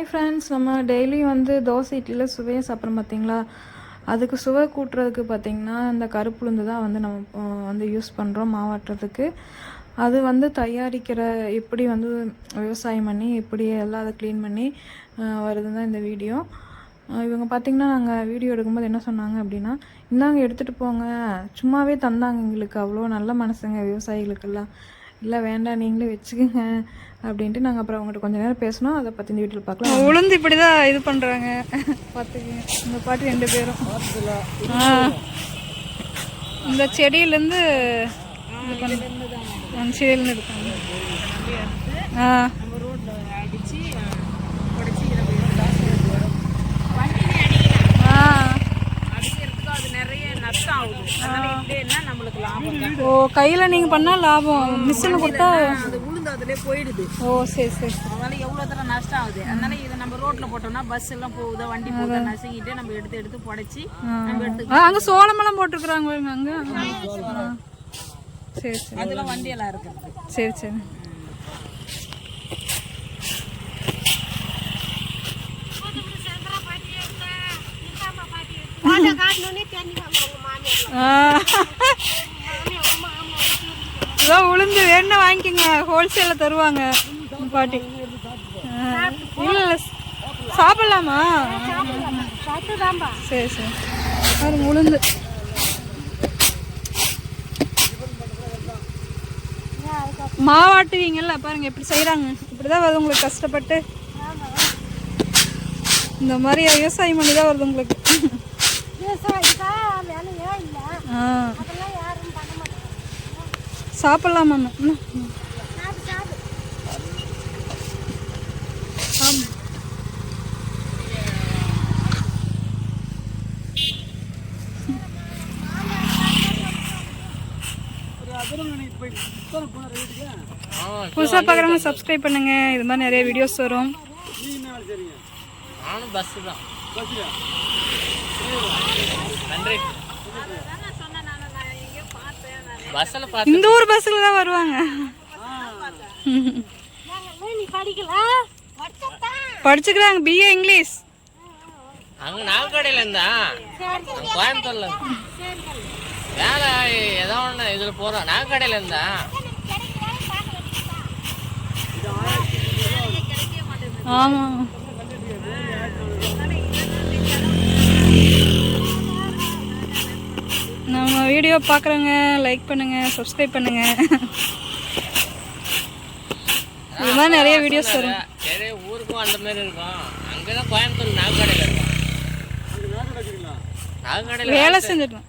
Hi friends நம்ம டெய்லியும் வந்து தோசை இட்லியில் சுவையை சாப்பிட்றோம் பார்த்தீங்களா? அதுக்கு சுவை கூட்டுறதுக்கு பார்த்தீங்கன்னா இந்த கருப்புளுந்து தான் வந்து நம்ம வந்து யூஸ் பண்ணுறோம் மாவாட்டுறதுக்கு அது வந்து தயாரிக்கிற எப்படி வந்து விவசாயம் பண்ணி எப்படி எல்லாம் அதை க்ளீன் பண்ணி வருது தான் இந்த வீடியோ இவங்க பார்த்தீங்கன்னா நாங்கள் வீடியோ எடுக்கும்போது என்ன சொன்னாங்க அப்படின்னா இந்தாங்க எடுத்துகிட்டு போங்க. சும்மாவே தந்தாங்க எங்களுக்கு அவ்வளோ நல்ல மனசுங்க விவசாயிகளுக்கெல்லாம். இல்லை வேண்டாம் நீங்களே வச்சுக்கோங்க அப்படின்ட்டு நாங்கள் அப்புறம் அவங்ககிட்ட கொஞ்ச நேரம் பேசினோம். அதை பற்றி இந்த வீட்டில் பார்க்கலாம். உளுந்து இப்படிதான் இது பண்றாங்க. பார்த்துக்கங்க இந்த பாட்டு ரெண்டு பேரும். ஆ. இந்த செடியிலேருந்து செடியிலேருந்து எடுப்பாங்க ஆ நம்ம ரோட்டில் அடித்து உடச்சி நம்ம தோசை வண்டினே அடிக்கலாம் ஆ அடிக்கிறதுக்கு அது நிறைய நஷ்டம் ஆகுது அதனால இப்படியேன்னா நம்மளுக்கு லாபம் ஓ கையில் நீங்கள் பண்ணால் லாபம். மிஷினு கொடுத்தா அது உளுந்து அதிலே போயிடுது. ஓ சரி சரி. அதனால எவ்வளோ தூரம் நஷ்டம் ஆகுது அதனால இதை நம்ம ரோட்ல போட்டோம்னா பஸ் எல்லாம் போகுதா? வண்டி போகுதா? நசுங்கிட்டு நம்ம எடுத்து எடுத்து புடைச்சி நம்ம எடுத்து அங்கே சோளமெல்லாம் போட்டிருக்குறாங்க அங்கே. சரி சரி. அதெல்லாம் வண்டி எல்லாம் இருக்கிறது சரி சரி. ஏதோ உளுந்து வேணும்னா வாங்கிக்கோங்க. ஹோல்சேலில் தருவாங்க. பாட்டி. இல்லை இல்லை. சாப்பிட்லாமா? சரி சரி. பாருங்க உளுந்து. மாவாட்டுவீங்கல்ல பாருங்க எப்படி செய்கிறாங்க இப்படிதான் வருது உங்களுக்கு கஷ்டப்பட்டு. இந்த மாதிரி விவசாயம் பண்ணி தான் வருது உங்களுக்கு. சாப்பிட்லாமா ஆமாம் புதுசாக பார்க்குறவங்க சப்ஸ்கிரைப் பண்ணுங்கள் இது மாதிரி நிறைய வீடியோஸ் வரும். நானும் பஸ் தான். நன்றி. பஸ்ஸில் பார்த்து இந்த ஊர் பஸ்ஸில் தான் வருவாங்க. படிச்சுக்கிறாங்க. பிஏ இங்கிலீஷ் அங்கே நாகக்கடையில் இருந்தா. கோயம்புத்தூர்ல. வேலை ஏதோ ஒன்று இதில் போகிறோம் நாகக்கடையில் இருந்தா. ஆமாம் நம்ம வீடியோ பார்க்குறவங்க லைக் பண்ணுங்க சப்ஸ்கிரைப் பண்ணுங்க. இது மாதிரி நிறைய வீடியோஸ் வரும். சரி ஊருக்கும் அந்த மாதிரி இருக்கும். அங்கே தான் கோயம்புத்தூர் நாகக்கடையில் இருக்கும். வேலை செஞ்சிருக்கோம்